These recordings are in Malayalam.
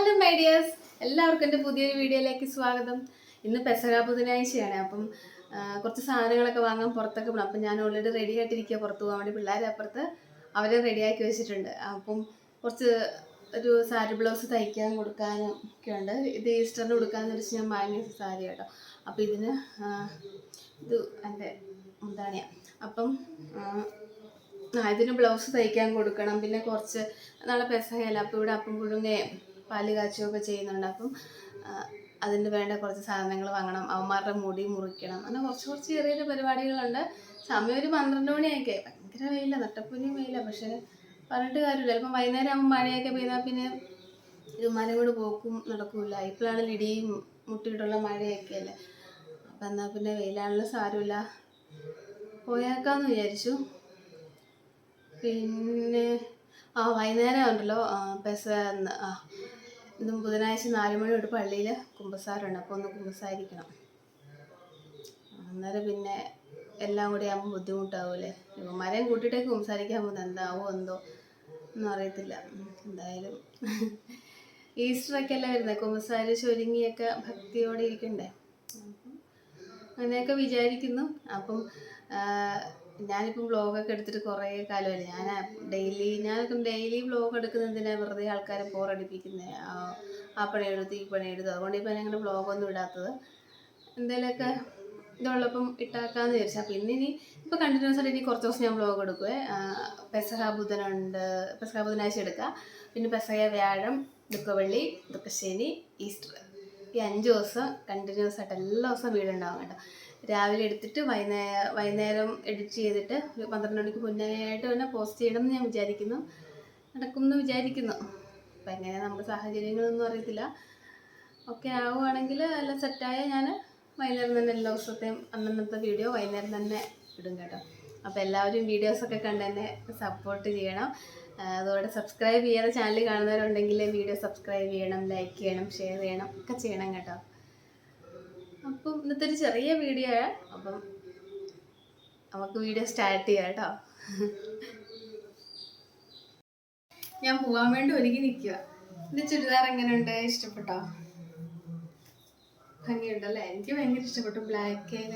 ഹലോ മൈഡിയേഴ്സ് എല്ലാവർക്കും എന്റെ പുതിയൊരു വീഡിയോയിലേക്ക് സ്വാഗതം. ഇന്ന് പെസക ബുധനാഴ്ചയാണ്. അപ്പം കുറച്ച് സാധനങ്ങളൊക്കെ വാങ്ങാൻ പുറത്തൊക്കെ പോകണം അപ്പം ഞാൻ ഓൾറെഡി റെഡി ആയിട്ടിരിക്കുക പുറത്ത് പോകാൻ വേണ്ടി. പിള്ളേരെ അപ്പുറത്ത് അവരെ റെഡിയാക്കി വെച്ചിട്ടുണ്ട്. അപ്പം കുറച്ച് ഒരു സാരി ബ്ലൗസ് തയ്ക്കാൻ കൊടുക്കാനും ഒക്കെ ഉണ്ട്. ഇത് ഈസ്റ്ററിന് കൊടുക്കാമെന്ന് വെച്ച് ഞാൻ വാങ്ങിയ സാരി കേട്ടോ അപ്പം ഇതിന് ഇത് എന്റെ മുന്താണിയ. അപ്പം ആ, ഇതിന് ബ്ലൗസ് തയ്ക്കാൻ കൊടുക്കണം. പിന്നെ കുറച്ച് നാളെ പെസഹയല്ല? അപ്പോൾ ഇവിടെ അപ്പം പുഴുങ്ങയും പാൽ കാച്ചുകയൊക്കെ ചെയ്യുന്നുണ്ട്. അപ്പം അതിന് വേണ്ട കുറച്ച് സാധനങ്ങൾ വാങ്ങണം. അവന്മാരുടെ മുടി മുറിക്കണം. അങ്ങനെ കുറച്ച് കുറച്ച് ചെറിയ ചെറിയ പരിപാടികളുണ്ട്. സമയം ഒരു പന്ത്രണ്ട് മണിയൊക്കെ. ഭയങ്കര വെയില. നട്ടപ്പൊരിയും വെയില. പക്ഷേ പറഞ്ഞിട്ട് കാര്യമില്ല. ചിലപ്പം വൈകുന്നേരം ആകുമ്പോൾ മഴയൊക്കെ പെയ്താൽ പിന്നെ ഇവന്മാരെ കൂടെ പോക്കും നടക്കില്ല. ഇപ്പോഴാണ് ഇടിയും മുട്ടിയിട്ടുള്ള മഴയൊക്കെ അല്ലേ അപ്പം എന്നാൽ പിന്നെ വെയിലാണല്ലോ സാരമില്ല. പോയേക്കാന്ന് വിചാരിച്ചു. പിന്നെ ആ വൈകുന്നേരം ഉണ്ടല്ലോ പെസ ഇന്ന് ബുധനാഴ്ച നാല് മണി തൊട്ട് പള്ളിയിൽ കുമ്പസാരമുണ്ട് അപ്പോൾ ഒന്ന് കുമ്പസാരിക്കണം. അന്നേരം പിന്നെ എല്ലാം കൂടി ആകുമ്പോൾ ബുദ്ധിമുട്ടാവൂലേ? ഇവന്മാരെയും കൂട്ടിയിട്ടേക്ക് കുമ്പസാരിക്കാൻ പോകുന്നത് എന്താവോ എന്തോ ഒന്നും അറിയത്തില്ല. എന്തായാലും ഈസ്റ്ററൊക്കെ അല്ല വരുന്നത് കുമ്പസാരി ചൊരുങ്ങിയൊക്കെ ഭക്തിയോടെ ഇരിക്കണ്ടേ? അങ്ങനെയൊക്കെ വിചാരിക്കുന്നു. അപ്പം ഞാനിപ്പം വ്ളോഗൊക്കെ എടുത്തിട്ട് കുറേ കാലമല്ലേ ഞാൻ ഡെയിലി ഞാനൊക്കെ ഡെയിലി വ്ളോഗ് എടുക്കുന്നതിനാ വെറുതെ ആൾക്കാരെ ബോറടിപ്പിക്കുന്നത് ആ പണി എടുത്ത് ഈ പണി എടുത്ത് അതുകൊണ്ട് ഇപ്പം ഞാൻ അങ്ങനെ വ്ളോഗൊന്നും ഇടാത്തത്. എന്തെങ്കിലുമൊക്കെ ഇതുള്ളപ്പം ഇട്ടാക്കാന്ന് വിചാരിച്ചാൽ പിന്നെ ഇനി ഇപ്പോൾ കണ്ടിന്യൂസ് ആയിട്ട് ഇനി കുറച്ച് ദിവസം ഞാൻ വ്ളോഗ് എടുക്കുവേ. പെസഹ ബുധനുണ്ട്. പെസഹ ബുധനാഴ്ച എടുക്കുക. പിന്നെ പെസഹ വ്യാഴം ദുഃഖവെള്ളി ദുഃഖശനി ഈസ്റ്റർ. ഈ അഞ്ച് ദിവസം കണ്ടിന്യൂസ് ആയിട്ട് എല്ലാ ദിവസവും വീടുണ്ടാവും കേട്ടോ. രാവിലെ എടുത്തിട്ട് വൈകുന്നേരം വൈകുന്നേരം എഡിറ്റ് ചെയ്തിട്ട് ഒരു പന്ത്രണ്ട് മണിക്ക് മുന്നേ ആയിട്ട് തന്നെ പോസ്റ്റ് ചെയ്യണം എന്ന് ഞാൻ വിചാരിക്കുന്നു. നടക്കുമെന്ന് വിചാരിക്കുന്നു. അപ്പം എങ്ങനെ നമ്മുടെ സാഹചര്യങ്ങളൊന്നും അറിയത്തില്ല. ഒക്കെ ആവുകയാണെങ്കിൽ എല്ലാം സെറ്റായ ഞാൻ വൈകുന്നേരം തന്നെ എല്ലാ ദിവസത്തെയും അന്നന്നത്തെ വീഡിയോ വൈകുന്നേരം തന്നെ ഇടും കേട്ടോ. അപ്പോൾ എല്ലാവരും വീഡിയോസൊക്കെ കണ്ട് തന്നെ സപ്പോർട്ട് ചെയ്യണം. അതോടെ സബ്സ്ക്രൈബ് ചെയ്യാതെ ചാനൽ കാണുന്നവരുണ്ടെങ്കിൽ വീഡിയോ സബ്സ്ക്രൈബ് ചെയ്യണം ലൈക്ക് ചെയ്യണം ഷെയർ ചെയ്യണം ഒക്കെ ചെയ്യണം കേട്ടോ. അപ്പം ഇന്നത്തെ ഒരു ചെറിയ വീഡിയോ അപ്പം നമുക്ക് വീഡിയോ സ്റ്റാർട്ട് ചെയ്യാം കേട്ടോ. ഞാൻ പോവാൻ വേണ്ടി ഒരുങ്ങി നിൽക്കുക എന്റെ ചുരിദാർ എങ്ങനെയുണ്ട്? ഇഷ്ടപ്പെട്ടോ? ഭംഗിയുണ്ടല്ലേ? എനിക്ക് ഭയങ്കര ഇഷ്ടപ്പെട്ടു. ബ്ലാക്കിൽ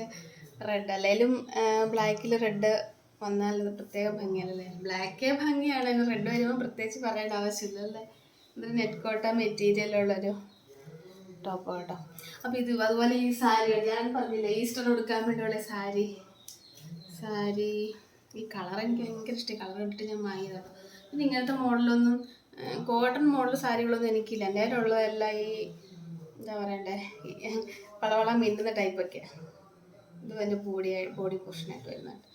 റെഡ് അല്ലെങ്കിലും ബ്ലാക്കിൽ റെഡ് വന്നാൽ പ്രത്യേക ഭംഗിയല്ലേ? ബ്ലാക്കേ ഭംഗിയാണ്. റെഡ് വരുമ്പോൾ പ്രത്യേകിച്ച് പറയേണ്ട ആവശ്യമില്ലല്ലേ? ഇതൊരു നെറ്റ് കോട്ട മെറ്റീരിയലുള്ളൊരു ടോപ്പ് കേട്ടോ അപ്പോൾ ഇത് അതുപോലെ ഈ സാരി ഞാൻ പറഞ്ഞില്ല ഈസ്റ്റർ കൊടുക്കാൻ വേണ്ടിയുള്ള സാരി. സാരി. ഈ കളർ എനിക്ക് ഭയങ്കര ഇഷ്ടം. കളർ ഇട്ടിട്ട് ഞാൻ വാങ്ങിയതാണ് പിന്നെ ഇങ്ങനത്തെ മോഡലൊന്നും കോട്ടൺ മോഡൽ സാരികളൊന്നും എനിക്കില്ല. എന്റെ ഉള്ളതെല്ലാം ഈ എന്താ പറയണ്ടേ വളവള മിന്നുന്ന ടൈപ്പൊക്കെ ഇത് എന്റെ ബോഡി ബോഡി പോർഷനായിട്ട് വരുന്നുണ്ട്.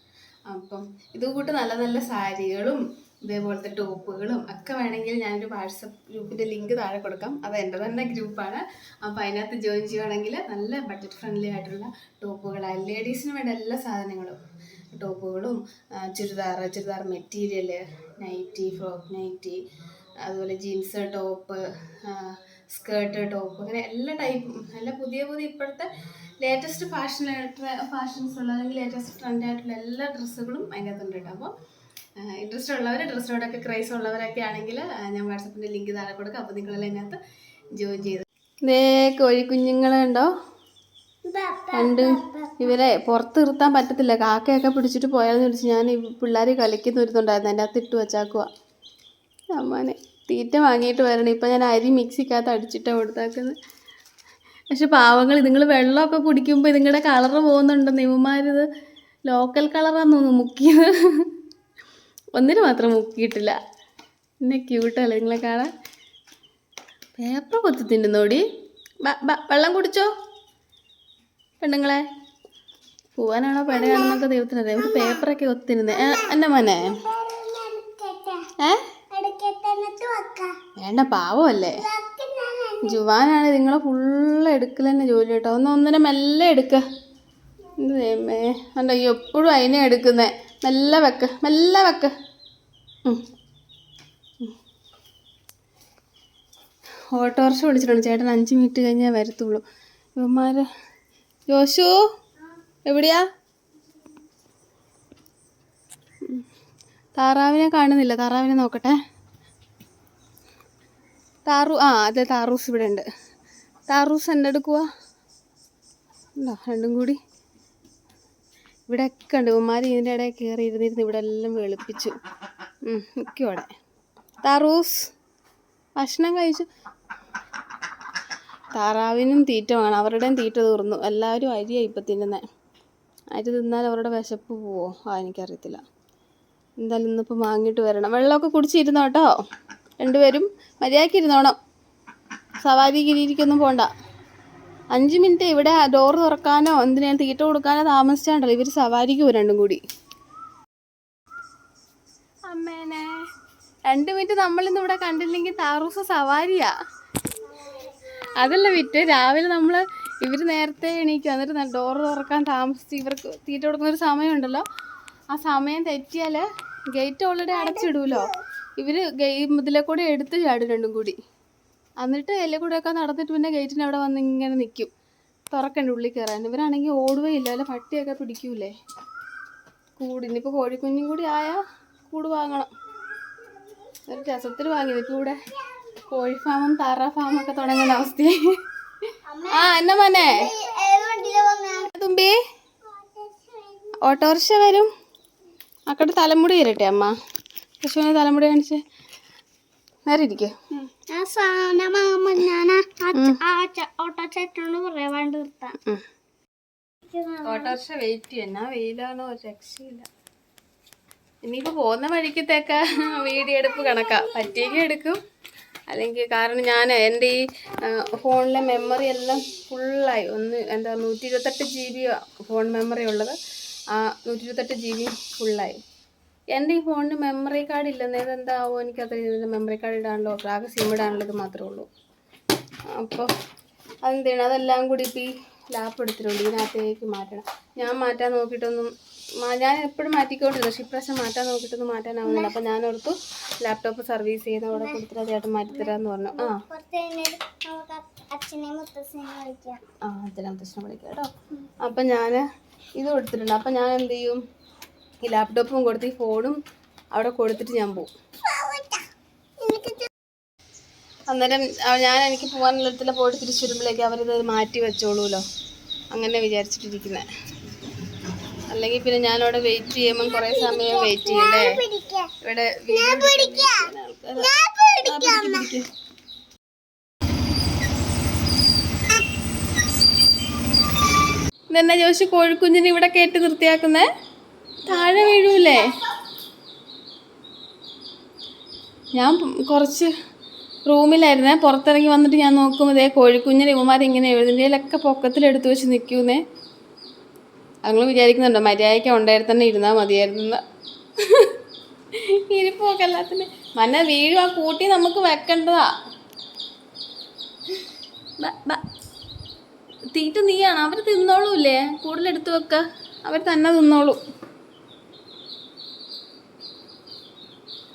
അപ്പം ഇത് കൂട്ട് നല്ല നല്ല സാരികളും ഇതേപോലത്തെ ടോപ്പുകളും ഒക്കെ വേണമെങ്കിൽ ഞാനൊരു വാട്സപ്പ് ഗ്രൂപ്പിന്റെ ലിങ്ക് താഴെ കൊടുക്കാം. അത് എന്റെ തന്നെ ഗ്രൂപ്പാണ്. അപ്പോൾ അതിനകത്ത് ജോയിൻ ചെയ്യുവാണെങ്കിൽ നല്ല ബഡ്ജറ്റ് ഫ്രണ്ട്ലി ആയിട്ടുള്ള ടോപ്പുകളാണ് ലേഡീസിന് വേണ്ട എല്ലാ സാധനങ്ങളും. ടോപ്പുകളും churidar churidar material nighty frock nighty അതുപോലെ ജീൻസ് ടോപ്പ് സ്കേർട്ട് ടോപ്പ് അങ്ങനെ എല്ലാ ടൈപ്പും നല്ല പുതിയ പുതിയ ഇപ്പോഴത്തെ ലേറ്റസ്റ്റ് ഫാഷനായിട്ട് ഫാഷൻസ് ഉള്ള അല്ലെങ്കിൽ ലേറ്റസ്റ്റ് ട്രെൻഡായിട്ടുള്ള എല്ലാ ഡ്രസ്സുകളും അതിന്റെ അകത്തുണ്ട് കേട്ടോ. അപ്പോൾ ഇൻട്രസ്റ്റ് ഉള്ളവർ ഡ്രസ്സിനോടൊക്കെ ക്രൈസ് ഉള്ളവരൊക്കെ ആണെങ്കിൽ ഞാൻ വാട്സപ്പിന്റെ ലിങ്ക് താഴെ കൊടുക്കാം. അപ്പോൾ നിങ്ങളെല്ലാം അതിനകത്ത് ജോയിൻ ചെയ്ത് ഇതേ കോഴിക്കുഞ്ഞുങ്ങളുണ്ടോ രണ്ട് ഇവരെ പുറത്ത് നിർത്താൻ പറ്റത്തില്ല. കാക്കയൊക്കെ പിടിച്ചിട്ട് പോയാലെന്ന് വിളിച്ച് ഞാൻ ഈ പിള്ളേർ കളിക്കുന്ന ഒരുത്തുണ്ടായിരുന്നു അതിന്റെ അകത്ത് ഇട്ട് വെച്ചാക്കുക അമ്മാനെ തീറ്റ വാങ്ങിയിട്ട് വരണം. ഇപ്പം ഞാൻ അരി മിക്സിക്കകത്ത് അടിച്ചിട്ടാണ് കൊടുത്താക്കുന്നത്. പക്ഷെ പാവങ്ങൾ നിങ്ങൾ വെള്ളമൊക്കെ കുടിക്കുമ്പോൾ ഇതുങ്ങളുടെ കളറ് പോകുന്നുണ്ടെന്ന് ഇവന്മാരിത് ലോക്കൽ കളറാന്ന് തോന്നുന്നു മുക്കിയത്. ഒന്നിന് മാത്രം മുക്കിയിട്ടില്ല. പിന്നെ ക്യൂട്ടല്ലേ നിങ്ങളെ കാണാൻ? പേപ്പർ കൊത്തി തിന്നുന്നോടി. വെള്ളം കുടിച്ചോ? പെണ്ണുങ്ങളെ പോവാനാണോ പെടയാണെന്നൊക്കെ ദൈവത്തിനറിയാം ഒരു പേപ്പറൊക്കെ ഒത്തിരുന്നത് എന്നെ മോനെ. വേണ്ട പാവമല്ലേ? ജുവാനാണ് നിങ്ങളെ ഫുള്ള് എടുക്കൽ തന്നെ ജോലി കേട്ടോ. ഒന്ന് ഒന്നിനെ മെല്ലെ എടുക്കേ. എന്തേ അല്ല എപ്പോഴും അതിനെ എടുക്കുന്നേ. മെല്ലെ വെക്ക് മെല്ലെ വെക്ക്. ഓട്ടോറിക്ഷ വിളിച്ചിട്ടുണ്ട്. ചേട്ടൻ അഞ്ച് മിനിറ്റ് കഴിഞ്ഞാൽ വരത്തുള്ളൂ. ഇവന്മാർ യോശു എവിടെയാ. താറാവിനെ കാണുന്നില്ല. താറാവിനെ നോക്കട്ടെ. താറു ആ അതെ താറൂസ് ഇവിടെ ഉണ്ട്. താറൂസ് എന്നെടുക്കുക ഉണ്ടോ? രണ്ടും കൂടി. ഇവിടെ ഒക്കെ ഉണ്ട്. ഉമ്മാരി ഇതിന്റെ ഇടയിൽ കയറി ഇരുന്നിരുന്ന് ഇവിടെ എല്ലാം വെളുപ്പിച്ചു. അവിടെ താറൂസ് ഭക്ഷണം കഴിച്ചു. താറാവിനും തീറ്റ വേണം അവരുടെയും തീറ്റ തീർന്നു. എല്ലാവരും അരിയാണ് ഇപ്പം തിന്നുന്നത് അരി തിന്നാൽ അവരുടെ വിശപ്പ് പോവോ? ആ എനിക്കറിയത്തില്ല. എന്തായാലും ഇന്നിപ്പോൾ വാങ്ങിയിട്ട് വരണം. വെള്ളമൊക്കെ കുടിച്ചിരുന്നോട്ടോ രണ്ടുപേരും മര്യാദയ്ക്ക് ഇരുന്നോണം. സവാരി ഗിരിയിരിക്കൊന്നും പോണ്ട. അഞ്ച് മിനിറ്റ് ഇവിടെ ഡോർ തുറക്കാനോ എന്തിനാ തീറ്റ കൊടുക്കാനോ താമസിച്ചാണ്ടല്ലോ. ഇവർ സവാരിക്ക് പോകും രണ്ടും കൂടി. അമ്മേനെ. രണ്ട് മിനിറ്റ് നമ്മളിന്ന് ഇവിടെ കണ്ടില്ലെങ്കിൽ താറൂസ് സവാരിയാ. അതല്ല വിറ്റ് രാവിലെ നമ്മൾ ഇവർ നേരത്തെ എണീക്കും. എന്നിട്ട് ഡോറ് തുറക്കാൻ താമസിച്ച് ഇവർക്ക് തീറ്റ കൊടുക്കുന്ന ഒരു സമയമുണ്ടല്ലോ. ആ സമയം തെറ്റിയാൽ ഗേറ്റ് ഓൾറെഡി അടച്ചിടുമല്ലോ ഇവർ ഇതിലെ കൂടെ എടുത്ത് ചാടും രണ്ടും കൂടി. എന്നിട്ട് എല്ലാം കൂടെ ഒക്കെ നടന്നിട്ട് പിന്നെ ഗേറ്റിന്റെ അവിടെ വന്ന് ഇങ്ങനെ നിൽക്കും തുറക്കണ്ട ഉള്ളിൽ കയറാൻ ഇവരാണെങ്കിൽ ഓടുകയില്ല അല്ല പട്ടിയൊക്കെ പിടിക്കൂലേ? കൂട് ഇനിയിപ്പോൾ കോഴിക്കുഞ്ഞും കൂടി ആയാൽ കൂട് വാങ്ങണം. ഒരു രസത്തിൽ വാങ്ങി ഇപ്പോൾ ഇവിടെ കോഴി ഫാമും താറ ഫാമും ഒക്കെ തുടങ്ങുന്ന അവസ്ഥ ആ എന്നാ മോനെ? തുമ്പി ഓട്ടോറിക്ഷ വരും. അക്കട്ട് തലമുടി വരട്ടെ അമ്മ. പശുവിനെ തലമുടി കാണിച്ച്. നേരെ ഇരിക്കേ. ഓട്ടോറിക്ഷ വെയിറ്റ് ചെയ്യുന്ന വെയിലാണോ? രക്ഷയില്ല. ഇനിയിപ്പോ പോകുന്ന വഴിക്കത്തേക്ക വീഡിയോ എടുപ്പ് കണക്കാ. പറ്റിയെങ്കിൽ എടുക്കും. അല്ലെങ്കിൽ കാരണം ഞാൻ എന്റെ ഈ ഫോണിലെ മെമ്മറി എല്ലാം ഫുള്ളായി ഒന്ന് എന്താ നൂറ്റി ഇരുപത്തെട്ട് ജി ബി ഫോൺ മെമ്മറി ഉള്ളത്. ആ നൂറ്റി ഇരുപത്തെട്ട് ജി ബി ഫുള്ളായി എന്റെ ഈ ഫോണിന് മെമ്മറി കാർഡ് ഇല്ലെന്ന് ഇതെന്താവോ എനിക്കത്ര മെമ്മറി കാർഡ് ഇടാണല്ലോ ആകെ സിം ഇടാനുള്ളത് മാത്രമേ ഉള്ളൂ. അപ്പോൾ അതെന്ത് ചെയ്യണം അതെല്ലാം കൂടി ഇപ്പോൾ ഈ ലാപ്പ് എടുത്തിട്ടുണ്ട്. ഇതിനകത്തേക്ക് മാറ്റണം. ഞാൻ മാറ്റാൻ നോക്കിയിട്ടൊന്നും ഞാൻ എപ്പോഴും മാറ്റിക്കൊണ്ടിരുന്നു. പക്ഷേ ഇപ്രാവശ്യം മാറ്റാൻ നോക്കിയിട്ടൊന്നും മാറ്റാനാവുന്നില്ല. അപ്പോൾ ഞാൻ ഓർത്തു ലാപ്ടോപ്പ് സർവീസ് ചെയ്യുന്ന അവിടെ കൊടുത്തിട്ട് ചേട്ടൻ മാറ്റിത്തരാമെന്ന് പറഞ്ഞു. ആ. ആ അച്ഛനെ മുത്തശ്ശനെ വിളിക്കാം കേട്ടോ. അപ്പം ഞാൻ ഇത് കൊടുത്തിട്ടുണ്ട്. അപ്പം ഞാൻ എന്ത് ചെയ്യും? ഈ ലാപ്ടോപ്പും കൊടുത്ത് ഈ ഫോണും അവിടെ കൊടുത്തിട്ട് ഞാൻ പോകും അന്നേരം ഞാൻ എനിക്ക് പോകാനുള്ളിടത്തിൽ പോയിട്ട് തിരിച്ചു വരുമ്പോഴേക്ക് അവരിത് മാറ്റി വെച്ചോളൂല്ലോ അങ്ങനെ വിചാരിച്ചിട്ടിരിക്കുന്നത് അല്ലെങ്കിൽ പിന്നെ ഞാനവിടെ വെയിറ്റ് ചെയ്യുമ്പം കുറേ സമയം വെയിറ്റ് ചെയ്യണ്ടേ? ഇവിടെ. ഇതെന്നാ ജോഷി കോഴിക്കുഞ്ഞിനെ ഇവിടെ കേട്ട് നിർത്തിയാക്കുന്നേ താഴെ വീഴൂലേ? ഞാൻ കുറച്ച് റൂമിലായിരുന്നേ. പുറത്തിറങ്ങി വന്നിട്ട് ഞാൻ നോക്കുമ്പോൾ ഇതേ കോഴിക്കുഞ്ഞിനെ ഇവന്മാർ ഇങ്ങനെ എഴുതിന്റെയിലൊക്കെ പൊക്കത്തിലെടുത്ത് വെച്ച് നിൽക്കൂന്നേ അങ്ങൾ വിചാരിക്കുന്നുണ്ടോ മര്യാദയ്ക്ക് ഉണ്ടായി തന്നെ ഇരുന്നാൽ മതിയായിരുന്നു ഇരിപ്പൊക്കെ എല്ലാത്തിന്. മന വീഴും. കൂട്ടി നമുക്ക് വെക്കേണ്ടതാ. തീറ്റ നീയാണ്. അവർ തിന്നോളൂല്ലേ? കൂടുതലെടുത്ത് വെക്ക. അവർ തന്നെ തിന്നോളൂ ഇങ്ങനെ ഞങ്ങൾക്ക് പേടിയാവൂല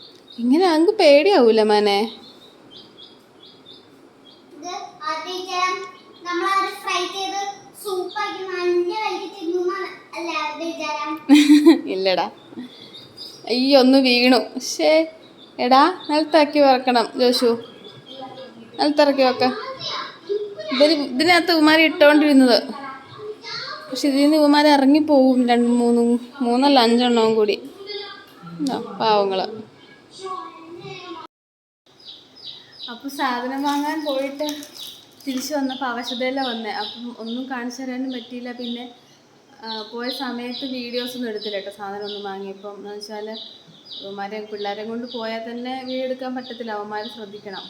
മനെ ഇത് ടീച്ചർ നമ്മൾ ഫ്രൈ ചെയ്ത് സൂപ്പാക്കി നല്ല വലിയ അങ്ങ് പേടിയാവൂല മനെ. ഇല്ലടാ. അയ്യോ ഒന്ന് വീണു. ശേ എടാ നിലത്താക്കി വെക്കണം ജോഷു. നിലത്തിറക്കി വെക്ക. ഇതിന് ഇതിനകത്ത് ഉമാരി ഇട്ടോണ്ടിരുന്നത്. പക്ഷെ ഇതിൽ നിന്ന് ഉമാരി ഇറങ്ങിപ്പോവും. രണ്ട് മൂന്ന് മൂന്നല്ല അഞ്ചെണ്ണവും കൂടി. പാവങ്ങൾ. അപ്പോൾ സാധനം വാങ്ങാൻ പോയിട്ട് തിരിച്ചു വന്നപ്പോൾ അവശതയിലാണ് വന്നേ? അപ്പം ഒന്നും കാണിച്ചു തരാനും പറ്റിയില്ല. പിന്നെ പോയ സമയത്ത് വീഡിയോസ് ഒന്നും എടുത്തില്ല കേട്ടോ സാധനം ഒന്നും വാങ്ങിയപ്പം. എന്ന് വെച്ചാൽ അവന്മാരെ പിള്ളേരെ കൊണ്ട് പോയാൽ തന്നെ വീഡിയോ എടുക്കാൻ പറ്റത്തില്ല. അവന്മാർ ശ്രദ്ധിക്കണം.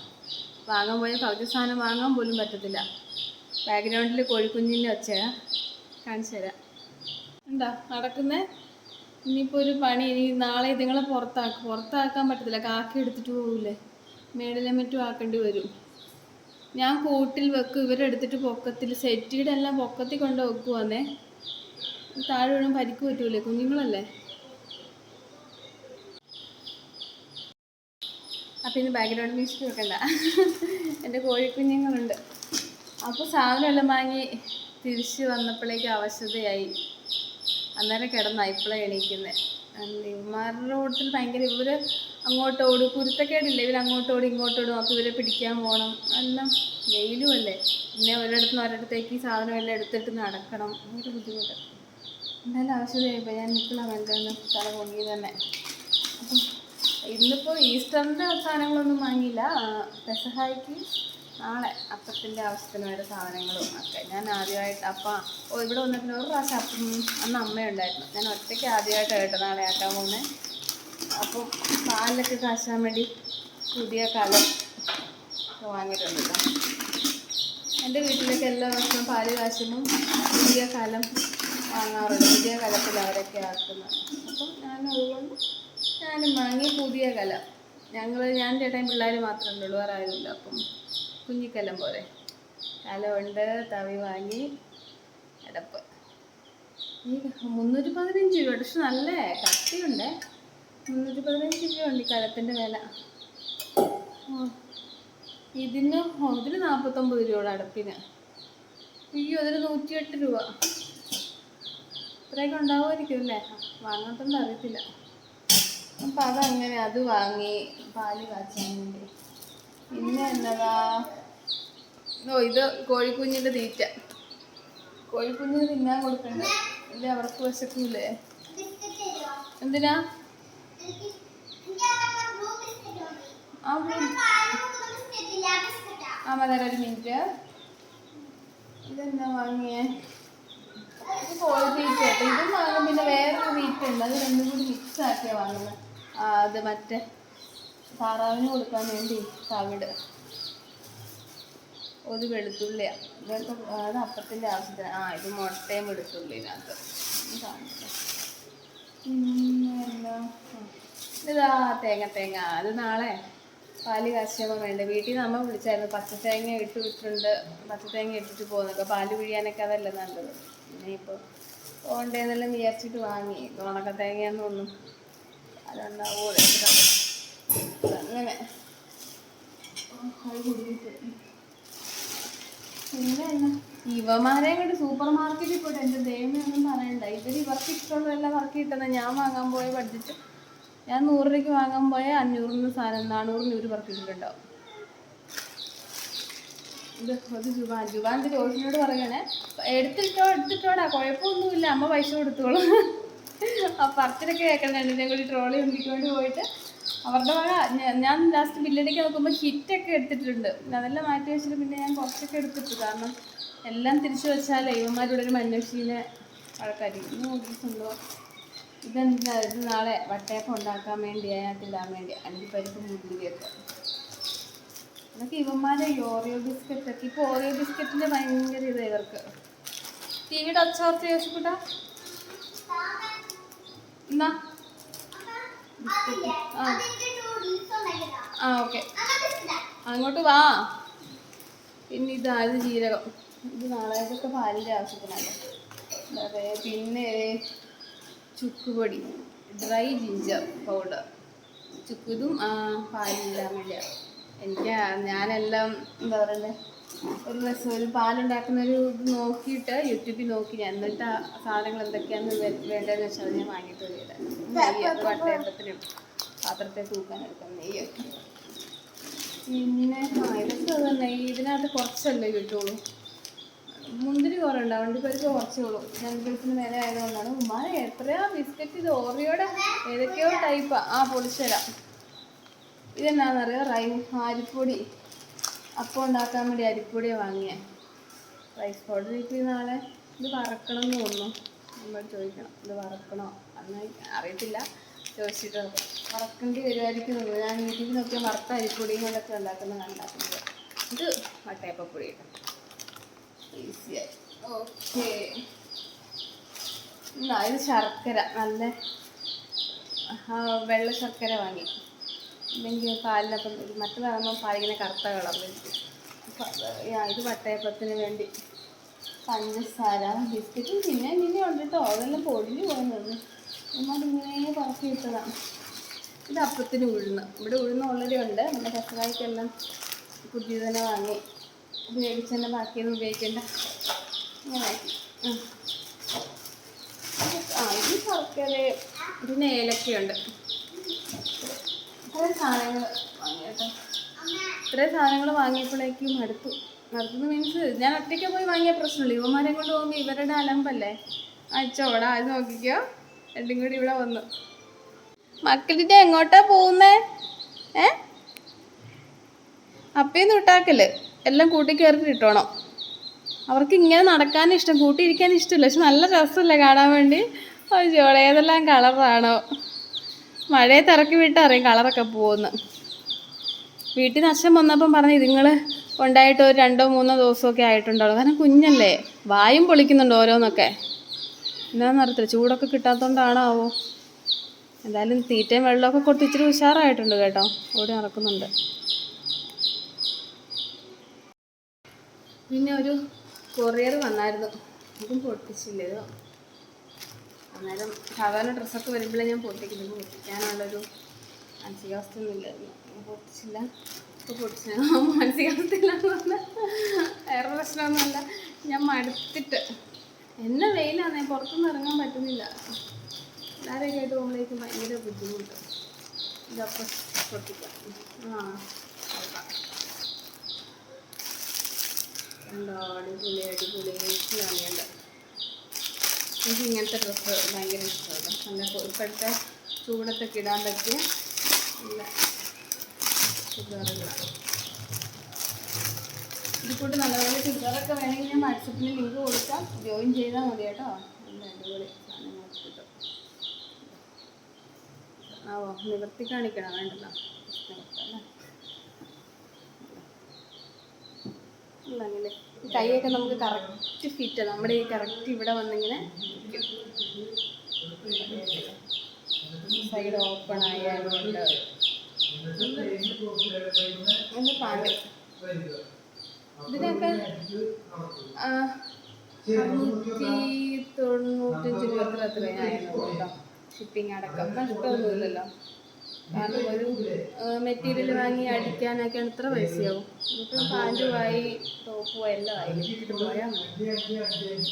വാങ്ങാൻ പോയ പകുതി സാധനം വാങ്ങാൻ പോലും പറ്റത്തില്ല. ബാക്ക്ഗ്രൗണ്ടിൽ കോഴിക്കുഞ്ഞിന്റെ ഒച്ചയാ കാണിച്ചു തരാം. എന്താ നടക്കുന്നേ? ഇനിയിപ്പോൾ ഒരു പണി ഇനി നാളെ ഇതുങ്ങളെ പുറത്താക്കും. പുറത്താക്കാൻ പറ്റത്തില്ല. കാക്കി എടുത്തിട്ട് പോകില്ലേ മേളിലെ മറ്റും ആക്കേണ്ടി വരും. ഞാൻ കൂട്ടിൽ വെക്കും. ഇവരെടുത്തിട്ട് പൊക്കത്തിൽ സെറ്റിയുടെ എല്ലാം പൊക്കത്തിൽ കൊണ്ട് വെക്കുവാന്നേ. താഴെ വീഴും പരിക്ക് പറ്റൂലേ? കുഞ്ഞുങ്ങളല്ലേ? അപ്പം ഇന്ന് ബാക്ക്ഗ്രൗണ്ട് മ്യൂസിക് വെക്കണ്ട. എന്റെ കോഴിക്കുഞ്ഞുങ്ങളുണ്ട്. അപ്പോൾ സാധനമെല്ലാം വാങ്ങി തിരിച്ച് വന്നപ്പോഴേക്ക് അവശതയായി. അന്നേരം കിടന്ന ഇപ്പോഴാണ് എണീക്കുന്നത് ഇവന്മാരുടെ കൂട്ടത്തിൽ ഭയങ്കര ഇവർ അങ്ങോട്ടോടും കുരുത്തക്കേടില്ല? ഇവർ അങ്ങോട്ടോടും ഇങ്ങോട്ടോടും അപ്പോൾ ഇവരെ പിടിക്കാൻ പോകണം എല്ലാം വെയിലും അല്ലേ? പിന്നെ ഒരിടത്തുനിന്ന് ഒരിടത്തേക്ക് ഈ സാധനം എല്ലാം എടുത്തിട്ട് നടക്കണം. ഭയങ്കര ബുദ്ധിമുട്ട്. എന്തായാലും ആവശ്യമായിപ്പോൾ ഞാൻ നിൽക്കണം എന്താന്ന് തല പൊങ്ങി തന്നെ. അപ്പം ഇന്നിപ്പോൾ ഈസ്റ്ററിന്റെ സാധനങ്ങളൊന്നും വാങ്ങിയില്ല. പെസഹായിക്ക് നാളെ അപ്പത്തിന്റെ ആവശ്യത്തിന് വരെ സാധനങ്ങളും ഒക്കെ. ഞാൻ ആദ്യമായിട്ട് അപ്പ ഓ ഇവിടെ വന്നിട്ട് ഒരു പ്രാവശ്യം അപ്പം അന്ന് അമ്മയുണ്ടായിരുന്നു ഞാൻ ഒറ്റയ്ക്ക് ആദ്യമായിട്ട് കേട്ടോ നാളെ ആക്കാൻ പോകുന്നത് അപ്പോൾ പാലിലൊക്കെ കാശാൻ വേണ്ടി പുതിയ കലം വാങ്ങിയിട്ടുണ്ട് എന്റെ വീട്ടിലൊക്കെ എല്ലാ വർഷവും പാൽ കാശുമ്പം പുതിയ കലം വാങ്ങാറുണ്ട്. പുതിയ കലത്തിൽ അവരൊക്കെ ആക്കുന്നത്. അപ്പം ഞാൻ അതുകൊണ്ട് ഞാനും വാങ്ങി പുതിയ കലം. ഞങ്ങൾ ഞാൻ ചേട്ടൻ പിള്ളേർ മാത്രമേ ഉള്ളൂ വേറെ ആരുമില്ല. അപ്പം കുഞ്ഞിക്കലം പോലെ. കലമുണ്ട് തവി വാങ്ങി അടപ്പ് ഈ മുന്നൂറ്റി പതിനഞ്ച് രൂപ പക്ഷെ നല്ല കട്ടിയുണ്ട്. മുന്നൂറ്റി പതിനഞ്ച് രൂപ ഉണ്ട് ഈ കലത്തിന്റെ വില. ഇതിന് ഇതിന് നാൽപ്പത്തൊമ്പത് രൂപയുടെ അടപ്പിന്. അയ്യോ അതിന് നൂറ്റിയെട്ട് രൂപ. ഇത്രയൊക്കെ ഉണ്ടാവുമായിരിക്കും അല്ലേ? വാങ്ങാത്തോണ്ട് അറിയത്തില്ല. അപ്പം അതങ്ങനെ അത് വാങ്ങി പാൽ കാച്ചാൻ വേണ്ടി. പിന്നെ എന്നതാ ഓ ഇത് കോഴിക്കുഞ്ഞിന്റെ തീറ്റ. കോഴിക്കുഞ്ഞിന് തിന്നാൻ കൊടുക്കണ്ടേ? ഇല്ല അവർക്ക് വിശക്കൂലേ എന്തിനാ? ആ ബ്ലൂ ബിസ്ക്കറ്റ് മതി ആ ഉം. പാൽ കൊടുക്കുന്ന ബിസ്ക്കറ്റ് ഇല്ല ആ ബിസ്ക്കറ്റാ ആ മതി ഒരു മിനിറ്റ്. ഇതെന്താ വാങ്ങിയേ? ഇത് ഇതും വാങ്ങും പിന്നെ വേറൊരു തീറ്റ ഉണ്ട് അത് രണ്ടും കൂടി മിക്സ് ആക്കിയാണ് വാങ്ങുന്നത് ആ അത് മറ്റേ താറാവിന് കൊടുക്കാൻ വേണ്ടി തവിട്. ഒരു വെളുത്തുള്ളിയാണ് ഇതൊക്കെ അത് അപ്പത്തിന്റെ ആവശ്യത്തിന്. ആ ഇത് മുട്ടയും വെളുത്തുള്ളിനകത്ത് കാണിക്കാം. പിന്നെ ഇതാ തേങ്ങ തേങ്ങ. അത് നാളെ പാൽ കാശിയപ്പോൾ വേണ്ട വീട്ടിൽ നിന്ന് അമ്മ വിളിച്ചായിരുന്നു. പച്ചത്തേങ്ങ ഇട്ട് വിട്ടിട്ടുണ്ട്. പച്ചത്തേങ്ങ ഇട്ടിട്ട് പോകുന്നൊക്കെ പാൽ പിഴിയാനൊക്കെ അതല്ല നല്ലത്. പിന്നെ ഇപ്പോൾ പോകണ്ടേന്നെല്ലാം വിചാരിച്ചിട്ട് വാങ്ങി. ഇത് ഉണക്ക തേങ്ങയൊന്നും അതുണ്ടാവുമോ അങ്ങനെ. അത് കൂടി സൂപ്പർ മാർക്കറ്റിൽ പോയിട്ട് എന്റെ ദൈവമേ ഒന്നും പറയണ്ട. ഇവർ ഇവർക്ക് ഇഷ്ടമുള്ളതെല്ലാം വർക്ക് കിട്ടുന്ന ഞാൻ വാങ്ങാൻ പോയ ബഡ്ജറ്റ് ഞാൻ നൂറ് രൂപയ്ക്ക് വാങ്ങാൻ പോയ അഞ്ഞൂറിന് സാധനം നാനൂറിന് ഇവർ വർക്ക് ചെയ്തിട്ടുണ്ടാവും. ഇത് അത് ജുവാൻ ജുവാന്റെ ജോഷിനോട് പറയണേ എടുത്തിട്ടോ എടുത്തിട്ടോടാ കുഴപ്പമൊന്നുമില്ല അമ്മ പൈസ കൊടുത്തോളൂ. ആ പറച്ചിലൊക്കെ കേൾക്കണം രണ്ടിനെയും കൂടി ട്രോളി ഉണ്ടിക്കൊണ്ട് പോയിട്ട് അവരുടെ വക ഞാൻ ലാസ്റ്റ് ബില്ലടിക്ക് നോക്കുമ്പോൾ ഹിറ്റൊക്കെ എടുത്തിട്ടുണ്ട്. അതെല്ലാം മാറ്റി വെച്ചിട്ട് പിന്നെ ഞാൻ കുറച്ചൊക്കെ എടുത്തിട്ടു. കാരണം എല്ലാം തിരിച്ചു വെച്ചാൽ ഇവന്മാരുടെ ഒരു മനുഷ്യനെ വഴക്കായിരിക്കും. നോക്കിയിട്ടുണ്ടോ? ഇതെന്താ? ഇത് നാളെ വട്ടയപ്പം ഉണ്ടാക്കാൻ വേണ്ടി അതിനകത്തിടാൻ വേണ്ടി അണ്ടിപ്പരിപ്പ് മുന്തിരിയൊക്കെ. അതൊക്കെ ഇവന്മാരെ ഓറിയോ ബിസ്ക്കറ്റ് ഒക്കെ. ഇപ്പോൾ ഓറിയോ ബിസ്ക്കറ്റിന്റെ ഭയങ്കര ഇത് ഇവർക്ക്. ടി വിയുടെ ഒച്ചോർത്ത് ചോദിച്ചിട്ടാ എന്നാ ആ. ഓക്കെ. അങ്ങോട്ട് വാ. പിന്നെ ഇതാ ഇത് ജീരകം. ഇത് നാളേക്കൊക്കെ പാലിന്റെ ആവശ്യത്തിനാണ്. അതെ പിന്നെ ചുക്കുപൊടി. Dry ginger powder. ചുക്കിതും പാലില്ലാൻ വേണ്ടിയാണ് എനിക്ക് ഞാനെല്ലാം എന്താ പറയണ്ടേ? ഒരു ദിവസം ഒരു പാലുണ്ടാക്കുന്ന ഒരു ഇത് നോക്കിയിട്ട് യൂട്യൂബിൽ നോക്കി ഞാൻ. എന്നിട്ട് സാധനങ്ങൾ എന്തൊക്കെയാണെന്ന് വേണ്ടതെന്ന് വെച്ചാൽ ഞാൻ വാങ്ങിയിട്ട് വരികയാണ് വട്ടയപ്പത്തിനും പാത്രത്തെ തൂക്കാൻ എടുക്കാം നെയ്യൊക്കെ. പിന്നെ ഇതൊക്കെ അത് തന്നെ ഇതിനകത്ത് കുറച്ചല്ലേ കിട്ടുള്ളൂ. മുന്തിരി കുറേ ഉണ്ടാവും വണ്ടിപ്പരിപ്പ് കുറച്ചേ ഉള്ളൂ. രണ്ടുപേർക്കിന് നേരെ ആയതുകൊണ്ടാണ്. ഉമ്മാരെ എത്രയാ ബിസ്ക്കറ്റ് ഇത്? ഓറിയോടെ ഏതൊക്കെയോ ടൈപ്പാ. ആ പൊളിച്ചുതരാം ഇതെന്നാന്നറിയാം? റൈ അരിപ്പൊടി അപ്പം ഉണ്ടാക്കാൻ വേണ്ടി അരിപ്പൊടിയാണ് വാങ്ങിയത് റൈസ് പൗഡർ ഇപ്പോൾ നാളെ ഇത് വറക്കണം എന്ന് തോന്നുന്നു. നമ്മൾ ചോദിക്കണം ഇത് വറക്കണോ? അന്ന് അറിയത്തില്ല. ചോദിച്ചിട്ട്. വറക്കേണ്ടി വരുമായിരിക്കും. ഞാൻ വീട്ടിൽ നോക്കിയാൽ വറുത്ത അരിപ്പൊടിയും കൊണ്ടൊക്കെ ഉണ്ടാക്കുന്ന കണ്ടാക്കുന്നത്. ഇത് വട്ടയപ്പൊടി ഈസിയായി ഓക്കെ ഇത് ശർക്കര. നല്ല വെള്ള ശർക്കര വാങ്ങി. ഇല്ലെങ്കിൽ പാലിനൊക്കെ മറ്റേതാകുമ്പോൾ പാലിങ്ങനെ കറുത്ത കളർ ഇത് വട്ടയപ്പത്തിന് വേണ്ടി പഞ്ചസാര ബിസ്ക്കറ്റും പിന്നെ ഇങ്ങനെ ഉണ്ട് കേട്ടോ അതെല്ലാം പൊടിഞ്ഞു പോകുന്നത് നമ്മളിങ്ങനെ പറക്കി ഇട്ടതാണ് ഇത് അപ്പത്തിന് ഉഴുന്ന്. ഇവിടെ ഉഴുന്ന് ഓൾറെഡി ഉണ്ട്. നമ്മുടെ കസറായിക്കെല്ലാം പുതിയ തന്നെ വാങ്ങി. ഉപയോഗിച്ച് തന്നെ ബാക്കിയൊന്നും ഉപയോഗിക്കേണ്ട. ഉം. ആ. ഇത് ശർക്കര പിന്നെ ഏലക്കയുണ്ട്. ഇത്രയും സാധനങ്ങൾ വാങ്ങിയേട്ടോ. ഇത്രയും സാധനങ്ങൾ വാങ്ങിയപ്പോഴേക്കും മടുത്തു. മടുത്തു മീൻസ് ഞാൻ ഒറ്റയ്ക്ക് പോയി വാങ്ങിയ പ്രശ്നമില്ല. ഇവന്മാരെ കൊണ്ട് പോകുമ്പോൾ ഇവരുടെ അലമ്പല്ലേ? അച്ചോടാ അത് നോക്കിക്കോ. രണ്ടും കൂടി ഇവിടെ വന്നു. മക്കളിന്റെ എങ്ങോട്ടാ പോകുന്നേ? ഏ? അപ്പേന്ന് വിട്ടാക്കൽ. എല്ലാം കൂട്ടി കയറി ഇട്ടോണം. അവർക്ക് ഇങ്ങനെ നടക്കാൻ ഇഷ്ടം കൂട്ടിയിരിക്കാൻ ഇഷ്ടമില്ല. പക്ഷെ നല്ല രസമല്ലേ കാണാൻ വേണ്ടി? ചോള ഏതെല്ലാം കളറാണോ. മഴയത്ത് ഇറക്കി വിട്ടറിയും കളറൊക്കെ പോകുന്നു. വീട്ടിൽ നഷ്ടം വന്നപ്പം പറഞ്ഞു ഇതുങ്ങൾ ഉണ്ടായിട്ട് ഒരു രണ്ടോ മൂന്നോ ദിവസമൊക്കെ ആയിട്ടുണ്ടാവും. കാരണം കുഞ്ഞല്ലേ വായും പൊളിക്കുന്നുണ്ട് ഓരോന്നൊക്കെ. എന്താണെന്ന് അറിയത്തില്ല ചൂടൊക്കെ കിട്ടാത്തതുകൊണ്ടാണാവോ എന്തായാലും തീറ്റയും വെള്ളമൊക്കെ കൊടുത്ത് ഇച്ചിരി ഉഷാറായിട്ടുണ്ട് കേട്ടോ. ഓടി നടക്കുന്നുണ്ട്. പിന്നെ ഒരു കൊറിയർ വന്നായിരുന്നു. അതും പൊട്ടിച്ചില്ല? ഇത് അന്നേരം സാധാരണ ഡ്രസ്സൊക്കെ വരുമ്പോഴേ ഞാൻ പൊട്ടിക്കുന്നത് പൊട്ടിക്കാനുള്ളൊരു മാനസികാവസ്ഥയൊന്നും ഇല്ലായിരുന്നു ഞാൻ പൊട്ടിച്ചില്ല. ഇപ്പോൾ പൊട്ടിച്ച. മാനസികാവസ്ഥയില്ലാന്ന് വേറെ പ്രശ്നമൊന്നുമല്ല. ഞാൻ മടുത്തിട്ട്. എന്നെ വെയിലാണ് പുറത്തൊന്നും ഇറങ്ങാൻ പറ്റുന്നില്ല. എല്ലാവരെയൊക്കെ ആയിട്ട് പോകുമ്പോഴേക്കും ഭയങ്കര ബുദ്ധിമുട്ട്. ഇതപ്പം പൊട്ടിക്കാം. ആ കണ്ടോ അടിപൊളി അടിപൊളി. എനിക്ക് ഇങ്ങനത്തെ ഡ്രസ്സ് ഭയങ്കര ഇഷ്ടമാണ്. നല്ല ഇപ്പോഴത്തെ ചൂടത്തൊക്കെ ഇടാൻ പറ്റിയ നല്ല ചുരിദാറുകളാണ്. ഇതിക്കൂട്ട് നല്ലപോലെ ചുരിദാറൊക്കെ വേണമെങ്കിൽ ഞാൻ വാട്സപ്പിൽ ലിങ്ക് കൊടുക്കാം. ജോയിൻ ചെയ്താൽ മതി കേട്ടോ. നല്ല അടിപൊളി സാധനങ്ങൾ കിട്ടും. ആവോ നിവർത്തി കാണിക്കണം വേണ്ടല്ലോ. നിവർത്തല്ലേ ഈ കൈയൊക്കെ നമുക്ക് കറക്റ്റ് ഫിറ്റ് നമ്മുടെ ഈ കറക്റ്റ് ഇവിടെ വന്നിങ്ങനെ സൈഡ് ഓപ്പൺ ആയതുകൊണ്ട് ഇതിനൊക്കെ അറുന്നൂറ്റി തൊണ്ണൂറ്റഞ്ച് രൂപത്തിൽ അത്രയും ആയിരുന്നു ഷിപ്പിംഗ് അടക്കം. നഷ്ടമൊന്നുമില്ലല്ലോ. കാരണം ഒരു മെറ്റീരിയൽ വാങ്ങി അടിക്കാനൊക്കെയാണ് ഇത്ര പൈസയാവും? ഇപ്പം പാന്റുമായി ടോപ്പും എല്ലാം ആയി ഇട്ടിട്ട് പോയാൽ മതി.